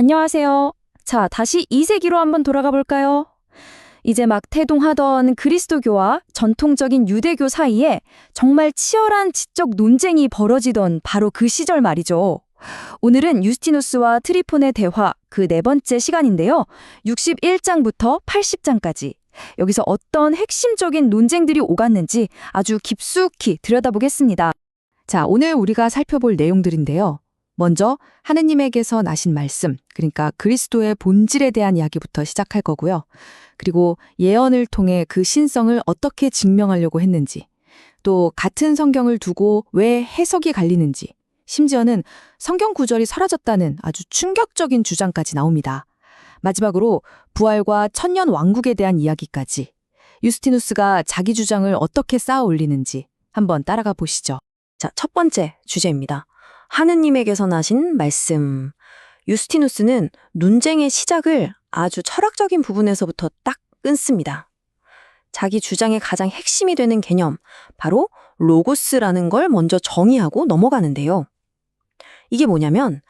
안녕하세요. 자, 다시 2세기로 한번 돌아가 볼까요? 이제 막 태동하던 그리스도교와 전통적인 유대교 사이에 정말 치열한 지적 논쟁이 벌어지던 바로 그 시절 말이죠. 오늘은 유스티누스와 트리폰의 대화 그 네 번째 시간인데요. 61장부터 80장까지. 여기서 어떤 핵심적인 논쟁들이 오갔는지 아주 깊숙이 들여다보겠습니다. 자, 오늘 우리가 살펴볼 내용들인데요. 먼저 하느님에게서 나신 말씀, 그러니까 그리스도의 본질에 대한 이야기부터 시작할 거고요. 그리고 예언을 통해 그 신성을 어떻게 증명하려고 했는지, 또 같은 성경을 두고 왜 해석이 갈리는지, 심지어는 성경 구절이 사라졌다는 아주 충격적인 주장까지 나옵니다. 마지막으로 부활과 천년 왕국에 대한 이야기까지 유스티누스가 자기 주장을 어떻게 쌓아 올리는지 한번 따라가 보시죠. 자, 첫 번째 주제입니다. 하느님에게서 나신 말씀. 유스티누스는 논쟁의 시작을 아주 철학적인 부분에서부터 딱 끊습니다. 자기 주장의 가장 핵심이 되는 개념, 바로 로고스라는 걸 먼저 정의하고 넘어가는데요. 이게 뭐냐면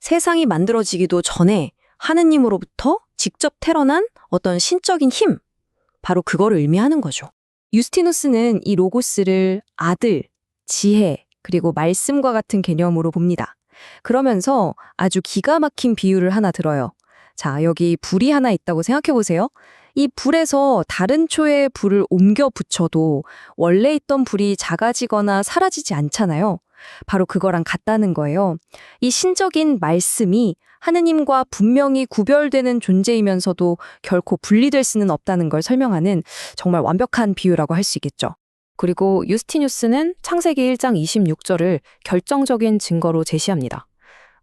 세상이 만들어지기도 전에 하느님으로부터 직접 태어난 어떤 신적인 힘, 바로 그거를 의미하는 거죠. 유스티누스는 이 로고스를 아들, 지혜, 그리고 말씀과 같은 개념으로 봅니다. 그러면서 아주 기가 막힌 비유를 하나 들어요. 자, 여기 불이 하나 있다고 생각해 보세요. 이 불에서 다른 초에 불을 옮겨 붙여도 원래 있던 불이 작아지거나 사라지지 않잖아요. 바로 그거랑 같다는 거예요. 이 신적인 말씀이 하느님과 분명히 구별되는 존재이면서도 결코 분리될 수는 없다는 걸 설명하는 정말 완벽한 비유라고 할 수 있겠죠. 그리고 유스티뉴스는 창세기 1장 26절을 결정적인 증거로 제시합니다.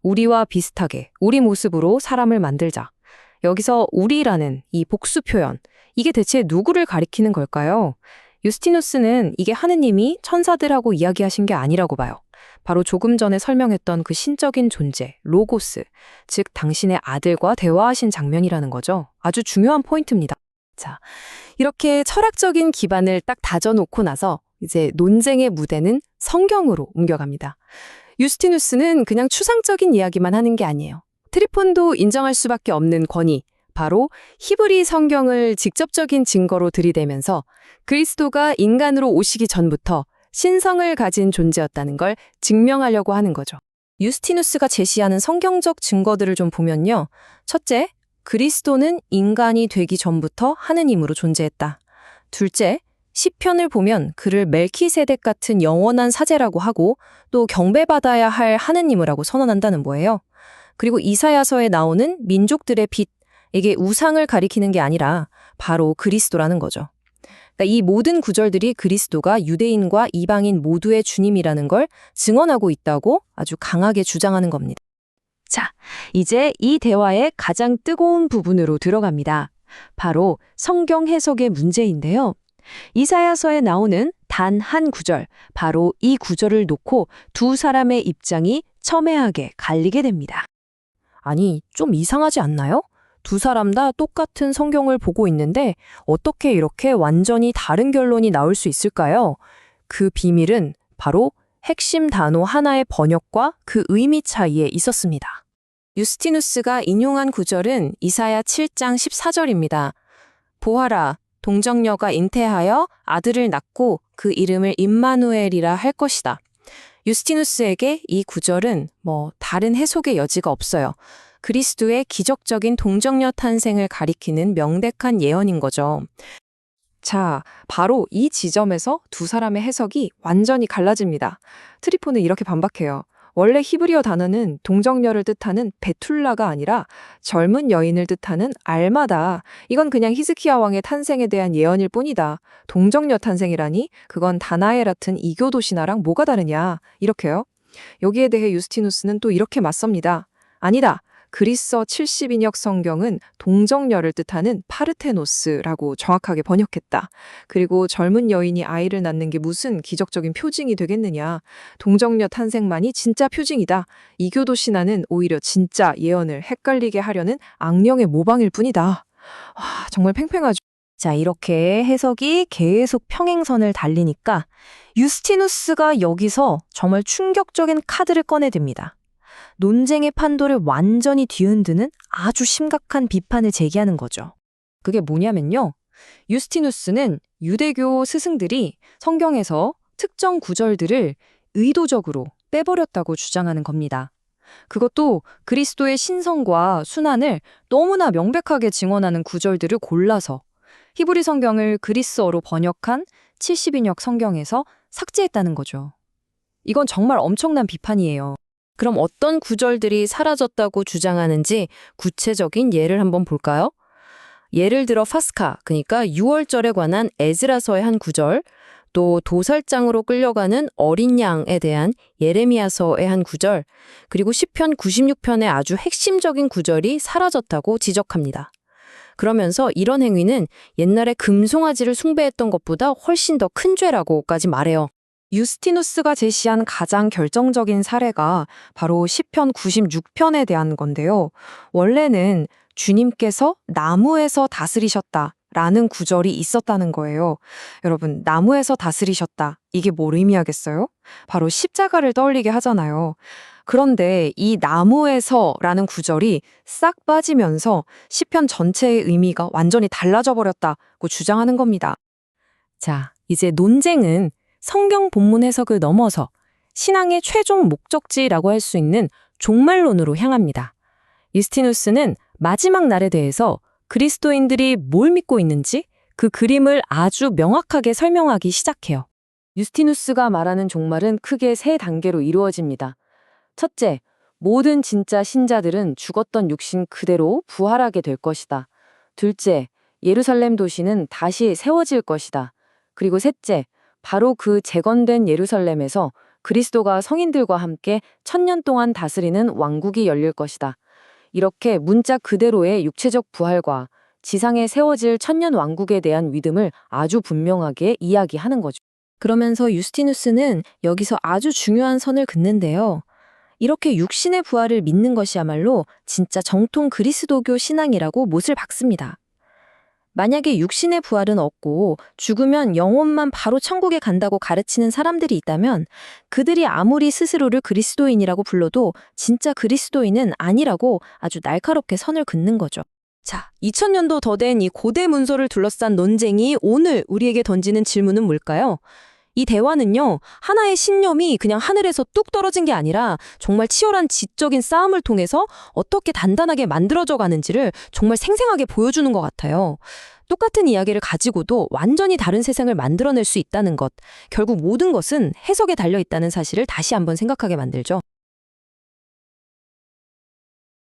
우리와 비슷하게 우리 모습으로 사람을 만들자. 여기서 우리라는 이 복수 표현, 이게 대체 누구를 가리키는 걸까요? 유스티누스는 이게 하느님이 천사들하고 이야기하신 게 아니라고 봐요. 바로 조금 전에 설명했던 그 신적인 존재, 로고스, 즉 당신의 아들과 대화하신 장면이라는 거죠. 아주 중요한 포인트입니다. 자, 이렇게 철학적인 기반을 딱 다져놓고 나서 이제 논쟁의 무대는 성경으로 옮겨갑니다. 유스티누스는 그냥 추상적인 이야기만 하는 게 아니에요. 트리폰도 인정할 수밖에 없는 권위, 바로 히브리 성경을 직접적인 증거로 들이대면서 그리스도가 인간으로 오시기 전부터 신성을 가진 존재였다는 걸 증명하려고 하는 거죠. 유스티누스가 제시하는 성경적 증거들을 좀 보면요. 첫째, 그리스도는 인간이 되기 전부터 하느님으로 존재했다. 둘째, 시편을 보면 그를 멜키세덱 같은 영원한 사제라고 하고 또 경배받아야 할 하느님이라고 선언한다는 거예요. 그리고 이사야서에 나오는 민족들의 빛, 이게 우상을 가리키는 게 아니라 바로 그리스도라는 거죠. 그러니까 이 모든 구절들이 그리스도가 유대인과 이방인 모두의 주님이라는 걸 증언하고 있다고 아주 강하게 주장하는 겁니다. 자, 이제 이 대화의 가장 뜨거운 부분으로 들어갑니다. 바로 성경 해석의 문제인데요. 이사야서에 나오는 단 한 구절, 바로 이 구절을 놓고 두 사람의 입장이 첨예하게 갈리게 됩니다. 아니, 좀 이상하지 않나요? 두 사람 다 똑같은 성경을 보고 있는데 어떻게 이렇게 완전히 다른 결론이 나올 수 있을까요? 그 비밀은 바로 핵심 단어 하나의 번역과 그 의미 차이에 있었습니다. 유스티누스가 인용한 구절은 이사야 7장 14절입니다. 보아라, 동정녀가 잉태하여 아들을 낳고 그 이름을 임마누엘이라 할 것이다. 유스티누스에게 이 구절은 뭐 다른 해석의 여지가 없어요. 그리스도의 기적적인 동정녀 탄생을 가리키는 명백한 예언인 거죠. 자, 바로 이 지점에서 두 사람의 해석이 완전히 갈라집니다. 트리포는 이렇게 반박해요. 원래 히브리어 단어는 동정녀를 뜻하는 베툴라가 아니라 젊은 여인을 뜻하는 알마다. 이건 그냥 히스키야 왕의 탄생에 대한 예언일 뿐이다. 동정녀 탄생이라니 그건 다나엘같은 이교도 신화랑 뭐가 다르냐. 이렇게요. 여기에 대해 유스티누스는 또 이렇게 맞섭니다. 아니다. 그리스어 70인역 성경은 동정녀를 뜻하는 파르테노스라고 정확하게 번역했다. 그리고 젊은 여인이 아이를 낳는 게 무슨 기적적인 표징이 되겠느냐. 동정녀 탄생만이 진짜 표징이다. 이교도 신화는 오히려 진짜 예언을 헷갈리게 하려는 악령의 모방일 뿐이다. 와, 정말 팽팽하죠. 자, 이렇게 해석이 계속 평행선을 달리니까 유스티누스가 여기서 정말 충격적인 카드를 꺼내듭니다. 논쟁의 판도를 완전히 뒤흔드는 아주 심각한 비판을 제기하는 거죠. 그게 뭐냐면요. 유스티누스는 유대교 스승들이 성경에서 특정 구절들을 의도적으로 빼버렸다고 주장하는 겁니다. 그것도 그리스도의 신성과 순환을 너무나 명백하게 증언하는 구절들을 골라서 히브리 성경을 그리스어로 번역한 70인역 성경에서 삭제했다는 거죠. 이건 정말 엄청난 비판이에요. 그럼 어떤 구절들이 사라졌다고 주장하는지 구체적인 예를 한번 볼까요? 예를 들어 파스카, 그러니까 6월절에 관한 에즈라서의 한 구절, 또 도살장으로 끌려가는 어린 양에 대한 예레미야서의 한 구절, 그리고 시편 96편의 아주 핵심적인 구절이 사라졌다고 지적합니다. 그러면서 이런 행위는 옛날에 금송아지를 숭배했던 것보다 훨씬 더 큰 죄라고까지 말해요. 유스티누스가 제시한 가장 결정적인 사례가 바로 시편 96편에 대한 건데요. 원래는 주님께서 나무에서 다스리셨다. 라는 구절이 있었다는 거예요. 여러분, 나무에서 다스리셨다. 이게 뭘 의미하겠어요? 바로 십자가를 떠올리게 하잖아요. 그런데 이 나무에서 라는 구절이 싹 빠지면서 시편 전체의 의미가 완전히 달라져 버렸다고 주장하는 겁니다. 자, 이제 논쟁은 성경 본문 해석을 넘어서 신앙의 최종 목적지라고 할 수 있는 종말론으로 향합니다. 유스티누스는 마지막 날에 대해서 그리스도인들이 뭘 믿고 있는지 그 그림을 아주 명확하게 설명하기 시작해요. 유스티누스가 말하는 종말은 크게 세 단계로 이루어집니다. 첫째, 모든 진짜 신자들은 죽었던 육신 그대로 부활하게 될 것이다. 둘째, 예루살렘 도시는 다시 세워질 것이다. 그리고 셋째, 바로 그 재건된 예루살렘에서 그리스도가 성인들과 함께 천년 동안 다스리는 왕국이 열릴 것이다. 이렇게 문자 그대로의 육체적 부활과 지상에 세워질 천년 왕국에 대한 믿음을 아주 분명하게 이야기하는 거죠. 그러면서 유스티누스는 여기서 아주 중요한 선을 긋는데요. 이렇게 육신의 부활을 믿는 것이야말로 진짜 정통 그리스도교 신앙이라고 못을 박습니다. 만약에 육신의 부활은 없고 죽으면 영혼만 바로 천국에 간다고 가르치는 사람들이 있다면 그들이 아무리 스스로를 그리스도인이라고 불러도 진짜 그리스도인은 아니라고 아주 날카롭게 선을 긋는 거죠. 자, 2000년도 더 된 이 고대 문서를 둘러싼 논쟁이 오늘 우리에게 던지는 질문은 뭘까요? 이 대화는요, 하나의 신념이 그냥 하늘에서 뚝 떨어진 게 아니라 정말 치열한 지적인 싸움을 통해서 어떻게 단단하게 만들어져 가는지를 정말 생생하게 보여주는 것 같아요. 똑같은 이야기를 가지고도 완전히 다른 세상을 만들어낼 수 있다는 것, 결국 모든 것은 해석에 달려 있다는 사실을 다시 한번 생각하게 만들죠.